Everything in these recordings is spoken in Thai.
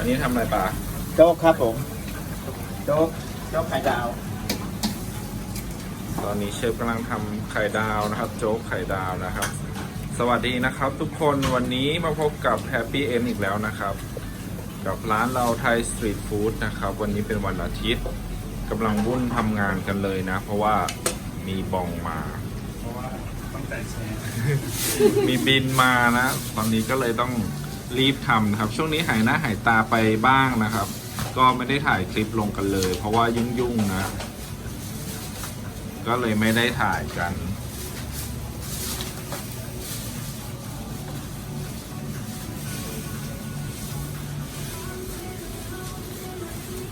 อันนี้ทำอะไรปลาโจ๊กครับผม โจ๊ก โจ๊กไข่ดาว ตอนนี้เชฟกำลังทำไข่ดาวนะครับ โจ๊กไข่ดาวนะครับ สวัสดีนะครับทุกคนวันนี้มาพบกับ Happy End อีกแล้วนะครับ กับร้านเราไทยสตรีทฟู้ดนะครับ วันนี้เป็นวันอาทิตย์กำลังวุ่นทำงานกันเลยนะ เพราะว่ามีบองมาเพราะว่าตั้งแต่แชร์มีบินมานะ ตอนนี้ก็เลยต้อง รีบทำนะครับ ช่วงนี้หายหน้าหายตาไปบ้างนะครับ ก็ไม่ได้ถ่ายคลิปลงกันเลย เพราะว่ายุ่งๆนะ ก็เลยไม่ได้ถ่ายกัน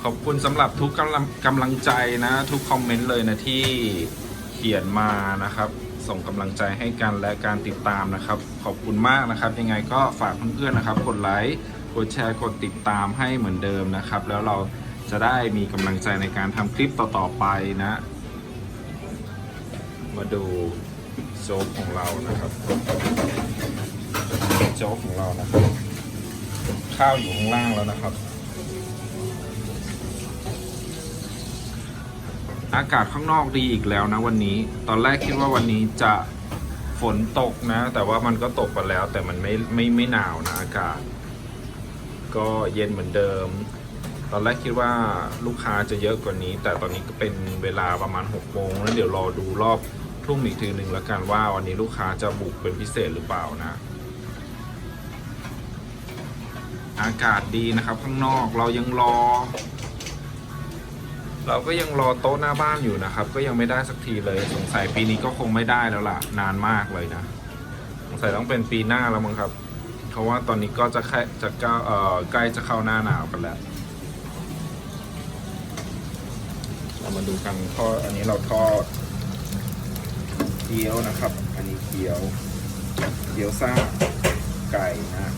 ขอบคุณสำหรับทุกกำลังกำลังใจนะ ทุกคอมเมนต์เลยนะที่เขียนมานะครับ ส่งกำลังใจให้กันและการติดตามนะครับ ขอบคุณมากนะครับ ยังไงก็ฝากเพื่อนๆนะครับ กดไลค์กดแชร์กดติดตามให้เหมือนเดิมนะครับ แล้วเราจะได้มีกำลังใจในการทำคลิปต่อๆไปนะ มาดูโจ๊กของเรานะครับโจ๊กของเรานะครับ ข้าวอยู่ข้างล่างแล้วนะครับ อากาศข้างนอกดีอีกแล้วนะวันนี้ ตอนแรกคิดว่าวันนี้จะฝนตกนะ แต่ว่ามันก็ตกไปแล้ว แต่มันไม่ไม่ไม่หนาวนะอากาศ ก็เย็นเหมือนเดิม ตอนแรกคิดว่าลูกค้าจะเยอะกว่านี้ แต่ตอนนี้ก็เป็นเวลาประมาณ6โมงแล้วเดี๋ยวรอดูรอบทุ่มอีกทีหนึ่งแล้วกันว่าวันนี้ลูกค้าจะบุกเป็นพิเศษหรือเปล่านะ อากาศดีนะครับข้างนอกเรายังรอ เราก็ยังรอโต๊ะหน้าบ้านอยู่นะครับ ก็ยังไม่ได้สักทีเลย สงสัยปีนี้ก็คงไม่ได้แล้วล่ะ นานมากเลยนะ สงสัยต้องเป็นปีหน้าแล้วมั้งครับ เพราะว่าตอนนี้ก็จะแค่จะก้าเอ่อใกล้จะเข้าหน้าหนาวกันแล้วเรามาดูกันทอดอันนี้เราทอดเกี๊ยวนะครับ อันนี้เกี๊ยวเกี๊ยวซ่าไก่นะ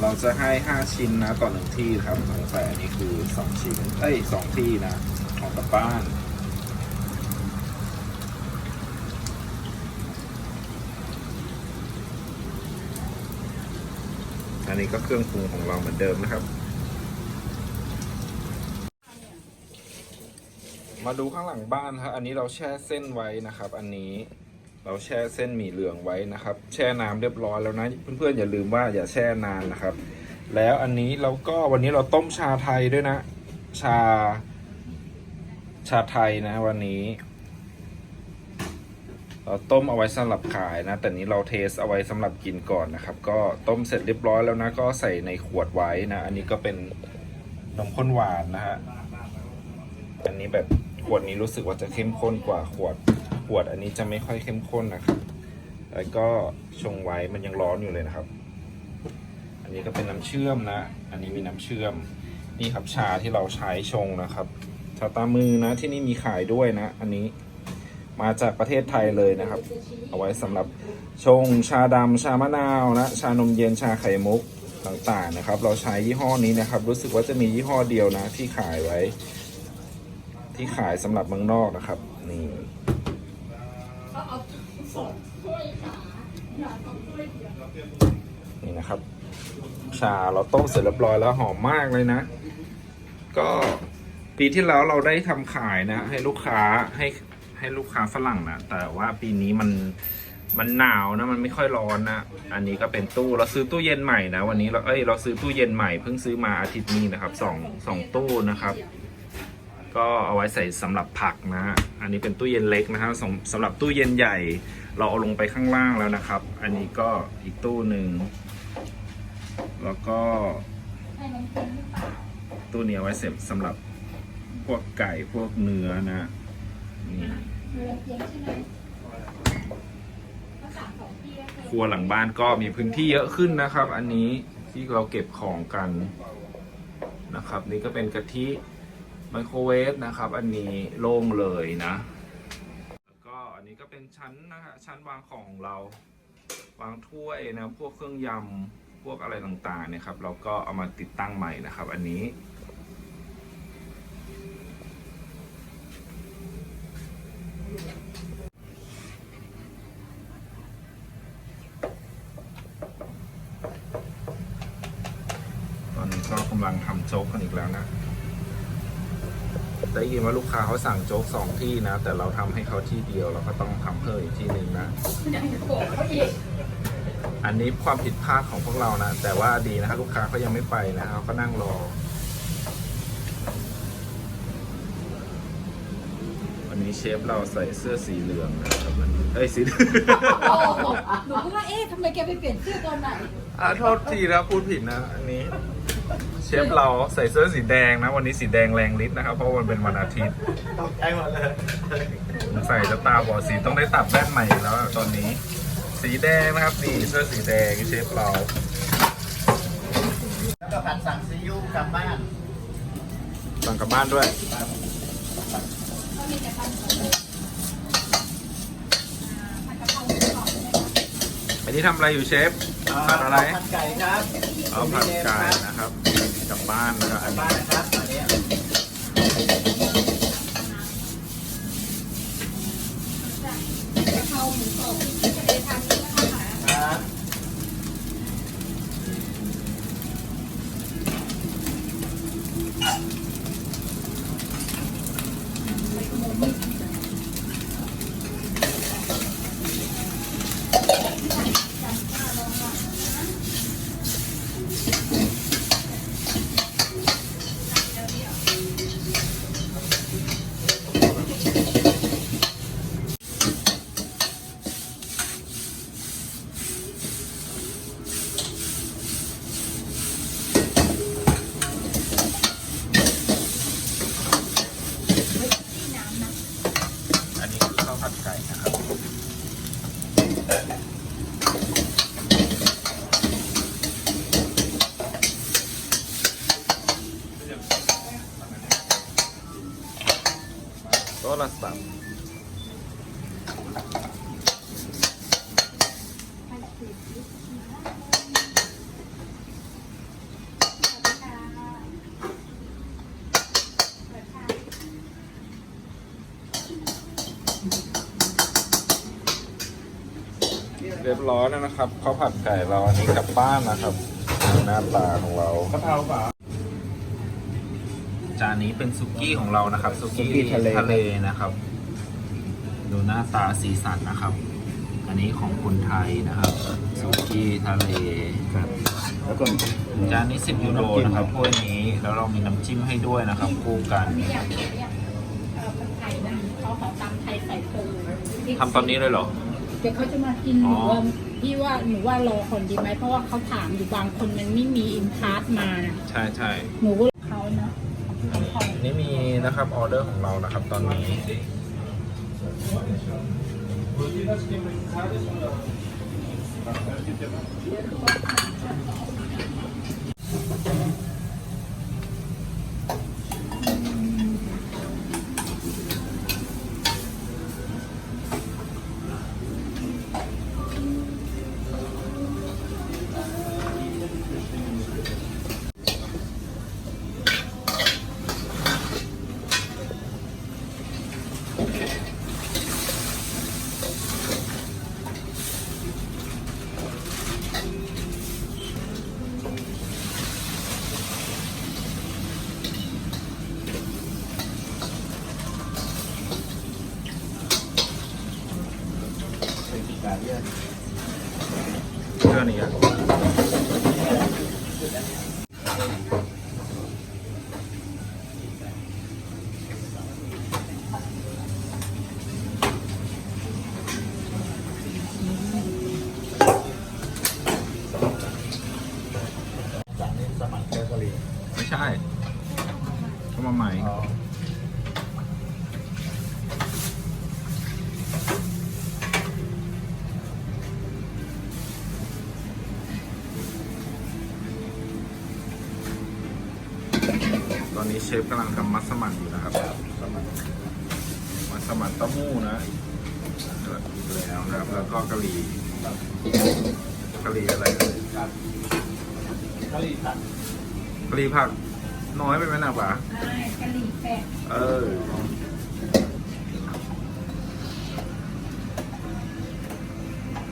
เราจะให้ 5 ชิ้นนะต่อหนึ่งที่ครับสงสัยอันนี้คือ 2 ชิ้นเอ้ยสองที่นะ ของกลับบ้านอันนี้ก็เครื่องปรุงของเราเหมือนเดิมนะครับ มาดูข้างหลังบ้านครับ อันนี้เราแช่เส้นไว้นะครับ อันนี้ เราแช่เส้นหมี่เหลืองไว้นะครับ แช่น้ำเรียบร้อยแล้วนะเพื่อนๆอย่าลืมว่าอย่าแช่นานนะครับ แล้วอันนี้เราก็วันนี้เราต้มชาไทยด้วยนะ ชา ชาไทยนะวันนี้ เราต้มเอาไว้สำหรับขายนะ แต่นี้เราเทสเอาไว้สำหรับกินก่อนนะครับ ก็ต้มเสร็จเรียบร้อยแล้วนะ ก็ใส่ในขวดไว้นะ อันนี้ก็เป็นนมข้นหวานนะฮะอันนี้แบบขวดนี้รู้สึกว่าจะเข้มข้นกว่าขวด ขวดอันนี้จะไม่ค่อยเข้มข้นนะครับ แล้วก็ชงไว้มันยังร้อนอยู่เลยนะครับ อันนี้ก็เป็นน้ำเชื่อมนะ อันนี้มีน้ำเชื่อม นี่ครับชาที่เราใช้ชงนะครับชาตามือนะที่นี่มีขายด้วยนะ อันนี้มาจากประเทศไทยเลยนะครับ เอาไว้สำหรับชงชาดำชามะนาวนะ ชานมเย็นชาไข่มุกต่างๆนะครับ เราใช้ยี่ห้อนี้นะครับ รู้สึกว่าจะมียี่ห้อเดียวนะ ที่ขายไว้ ที่ขายสำหรับเมืองนอกนะครับ นี่นี่าเราต้มเสร็จเรียบร้อยแล้วหอมมากเลยนะ ก็ปีที่แล้วเราได้ทำขายนะ ให้ลูกค้าให้ให้ลูกค้าฝรั่งนะแต่ว่าปีนี้มันมันหนาวนะมันไม่ค่อยร้อนนะอันนี้ก็เป็นตู้เราซื้อตู้เย็นใหม่นะวันนี้เราเอ้ยเราซื้อตู้เย็นใหม่เพิ่งซื้อมาอาทิตย์นี้นะครับสองสองตู้นะครับ ก็เอาไว้ใส่สำหรับผักนะอันนี้เป็นตู้เย็นเล็กนะครับสำสำหรับตู้เย็นใหญ่ เราเอาลงไปข้างล่างแล้วนะครับ อันนี้ก็อีกตู้หนึ่ง แล้วก็ตู้นี้ไว้เสร็จสำหรับพวกไก่พวกเนื้อนะนี่ครัวหลังบ้านก็มีพื้นที่เยอะขึ้นนะครับ อันนี้ที่เราเก็บของกันนะครับ นี่ก็เป็นกะทิไมโครเวฟนะครับ อันนี้โล่งเลยนะ แล้วก็อันนี้ก็เป็นชั้นนะฮะชั้นวางของของเรา วางถ้วยนะ พวกเครื่องยำ พวกอะไรต่างๆเนี่ยครับ เราก็เอามาติดตั้งใหม่นะครับ อันนี้ ตอนนี้ก็กำลังทำโจ๊กกันอีกแล้วนะได้ยินว่าลูกค้าเขาสั่งโจ๊กสองที่นะ แต่เราทำให้เขาที่เดียวเราก็ต้องทำเพิ่มอีกที่หนึ่งนะอั นนี้ความผิดพลาดของพวกเรานะ แต่ว่าดีนะครับลูกค้าเขายังไม่ไปนะเขาก็นั่งรอ วันนี้เชฟเราใส่เสื้อสีเหลืองนะครับวันนี้เอ้ยสี โอ้โหหนูก็ว่าเอ๊ะทำไมแกไปเปลี่ยนเสื้อตอนไหนอ่าโทษทีนะพูดผิดนะอันนี้ เชฟเราใส่เสื้อสีแดงนะ วันนี้สีแดงแรงฤทธิ์นะครับ เพราะวันเป็นวันอาทิตย์ตกใจหมดเลย ใส่จะตาบอดสีต้องได้ตัดแว่นใหม่อีกแล้วอะตอนนี้ สีแดงนะครับนี่เสื้อสีแดงเชฟเราแล้วก็ผัดสั่งซีอิ๊วกลับบ้านสั่งกลับบ้านด้วยอันนี้ทำอะไรอยู่เชฟผัดอะไรผัดไก่ครับเอาผัดไก่นะครับกลับบ้านนะครับอันบ้านี้นนะครับอันนี้ครับ อันนี้คือข้าวผัดไก่นะครับ โทรศัพท์เรียบร้อยแล้วนะครับข้าวผัดไก่เราอันนี้กลับบ้านนะครับ หน้าตาของเรา กะเพราเปล่า จานนี้เป็นซุกี้ของเรานะครับซุกี้ซุกี้ทะเล ทะเลนะครับ ดูหน้าตาสีสันนะครับ อันนี้ของคนไทยนะครับซุกี้ทะเล ครับ แล้วก็จานนี้ 10 ยูโรนะครับถ้วยนี้แล้วเรามีน้ำจิ้มให้ด้วยนะครับ คู่กันอยากอยากเออคนไทยนะเขาขอตำไทยใส่ปูทำตอนนี้เลยเหรอ เดี๋ยวเขาจะมากินหอ๋นูอว่าพี่ว่าหนูว่ารอคนดีไหมเพราะว่าเขาถามอยู่บางคนมันไม่มีอินพาร์ตมานะใช่ใช่ หนูก็เขา นี่มีนะครับออเดอร์ของเรานะครับตอนนี้การเรียก เชื่อนี้อะ จากนี้สมัครเกาหลี ไม่ใช่เข้ามาใหม่ อ๋อ ตอนนี้ เชฟกำลังทำมัสมั่นอยู่นะครับสมัครมัสมั่นเต้าหู้นะแล้วนะครับแล้วก็กะหรี่กะหรี่อะไรเอ่ยครับเกาหลีผัดกะหรี่ผักน้อยไปไหมนะป๋าใช่กะหรี่แปะเออ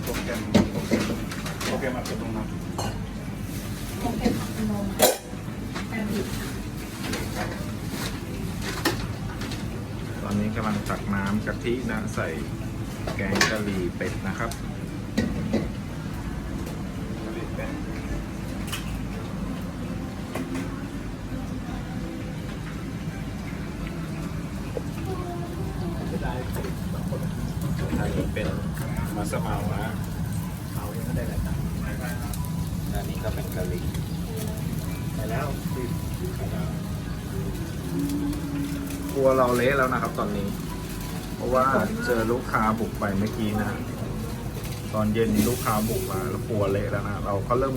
โปรแกรมโปรแกรมมาเป็นตรงนั้น ของเป็นขนม กำลังตั กน้ำกะทินะใส่แกงกะหรี่เป็ดนะครับอันนี้เป็นมัสมั่นนะเอาเองก็ได้แหละครับอันนี้ก็เป็นกะหรี่ไปแล้วสิบครัวเราเละแล้วนะครับตอนนี้เพราะ ว่าเจอลูกค้าบุกไปเมื่อกี้นะ ตอนเย็นลูกค้าบุกมาแล้วครัวเละแล้วนะ เราก็เริ่ม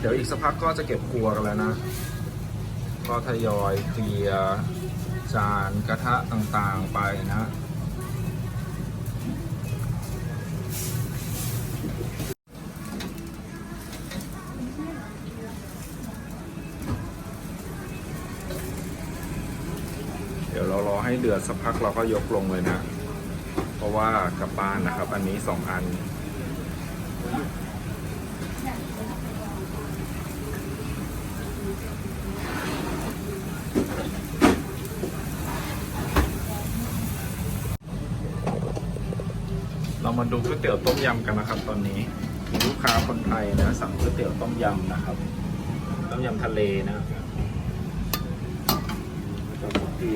เดี๋ยวอีกสักพักก็จะเก็บครัวกันแล้วนะ ก็ทยอยเคลียร์จานกระทะต่างๆไปนะ เรารอให้เดือดสักพักเราก็ยกลงเลยนะ เพราะว่ากลับบ้านนะครับ อันนี้สองอัน เรามาดูก๋วยเตี๋ยวต้มยำกันนะครับ ตอนนี้มีลูกค้าคนไทยนะสั่งก๋วยเตี๋ยวต้มยำนะครับ ต้มยำทะเลนะแล้วก็ที่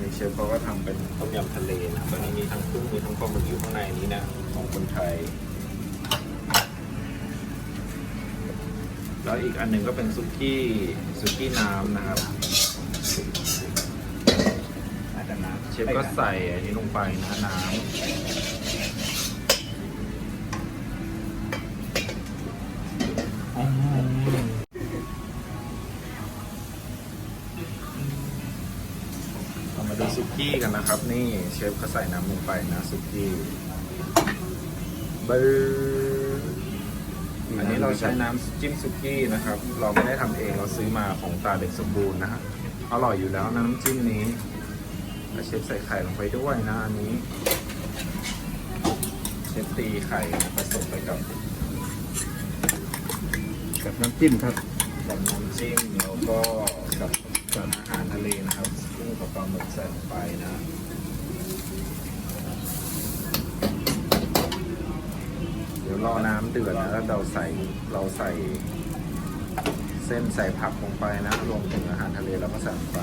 นี่เชฟเขาก็ทำเป็นต้มยำทะเลนะตอนนี้มีทั้งกุ้งมีทั้งปลาหมึกอยู่ข้างในนี้นะของคนไทย แล้วอีกอันหนึ่งก็เป็นซุกี้ซุกี้น้ำนะครับอาจจะน้ำเชฟก็ใส่อันนี้ลงไปนะน้ำอืมเรามาดูซุกี้กันนะครับ นี่เชฟก็ใส่น้ำลงไปนะซุกี้บือ อันนี้เราใช้น้ำจิ้มซุกี้นะครับ เราไม่ได้ทำเองเราซื้อมาของตาเด็กสมบูรณ์นะฮะอร่อยอยู่แล้วนะน้ำจิ้มนี้แล้วเชฟใส่ไข่ลงไปด้วยนะอันนี้ เชฟตีไข่ผสมไปกับกับน้ำจิ้มครับ กับน้ำจิ้มแล้วก็กับกับอาหารทะเลนะครับกุ้งกับปลาหมึกใส่ลงไปนะ เดี๋ยว รอน้ำเดือดนะแล้วเราใส่เราใส่เส้นใส่ผักลงไปนะรวมถึงอาหารทะเลเราก็ใส่ลงไป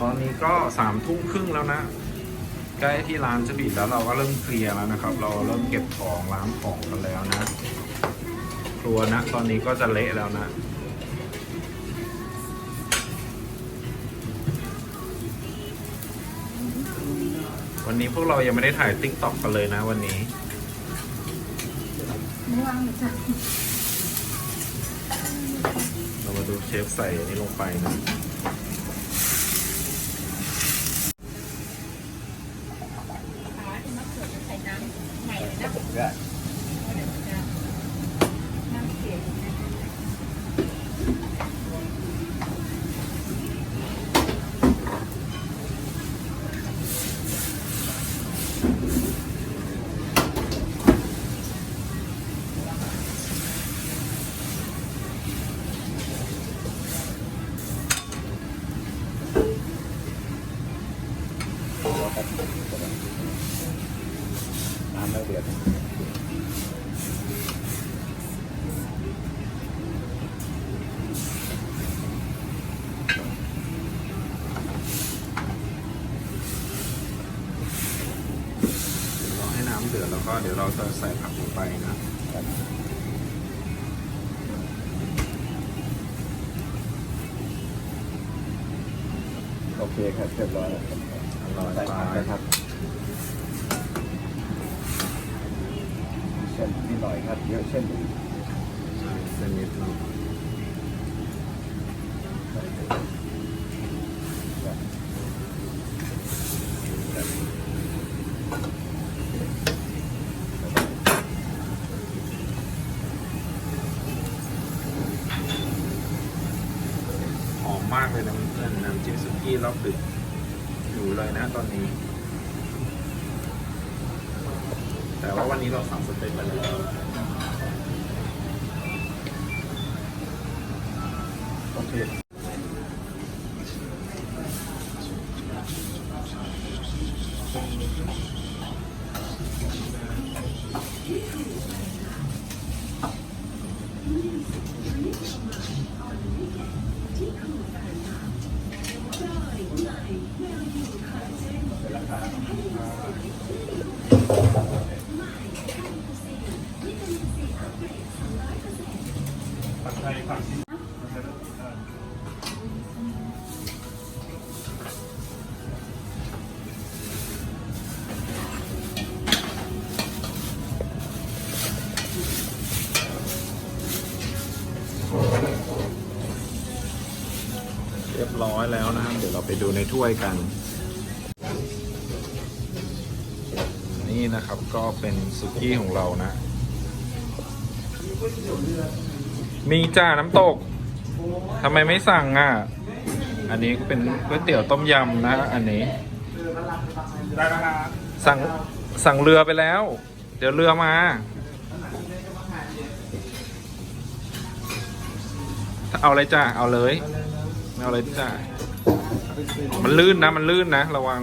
ตอนนี้ก็สามทุ่มครึ่งแล้วนะ ใกล้ที่ร้านจะปิดแล้วเราก็เริ่มเคลียร์แล้วนะครับ เราเริ่มเก็บของล้างของกันแล้วนะ ครัวนะ ตอนนี้ก็จะเละแล้วนะ วันนี้พวกเรายังไม่ได้ถ่ายติ๊กต็อกกันเลยนะวันนี้ ไม่ว่างหรือจ้ะเรามาดูเชฟใส่อันนี้ลงไปนะ ขาที่มะเขือใส่น้ำใหม่เลยนะ ก็ น้ำเขียว น้ำไม่เดือด รอให้น้ำเดือดแล้ว ก็เดี๋ยวเราจะใส่ผักลงไปนะโอเคครับเรียบร้อยแล้วอร่อยใส่ไปผักนะครับเส้นนิดหน่อยครับเยอะเส้นอีกเส้นนิดหนึงหอม มากเลยนะเพื่อนน้ำจิ้มสุกี้รอบดึกอยู่เลยนะตอนนี้ แต่ว่าวันนี้เราสั่งสเต็กไปแล้วโอเค เราไปดูในถ้วยกัน นี่นะครับก็เป็นสุกี้ของเรานะ มีจ้าน้ำตกทำไมไม่สั่งอะ อันนี้ก็เป็นก๋วยเตี๋ยวต้มยำนะ อันนี้ สั่งสั่งเรือไปแล้ว เดี๋ยวเรือมาเอาเลยจ้า เอาเลย เอาเลยจ้า มันลื่นนะ มันลื่นนะ ระวัง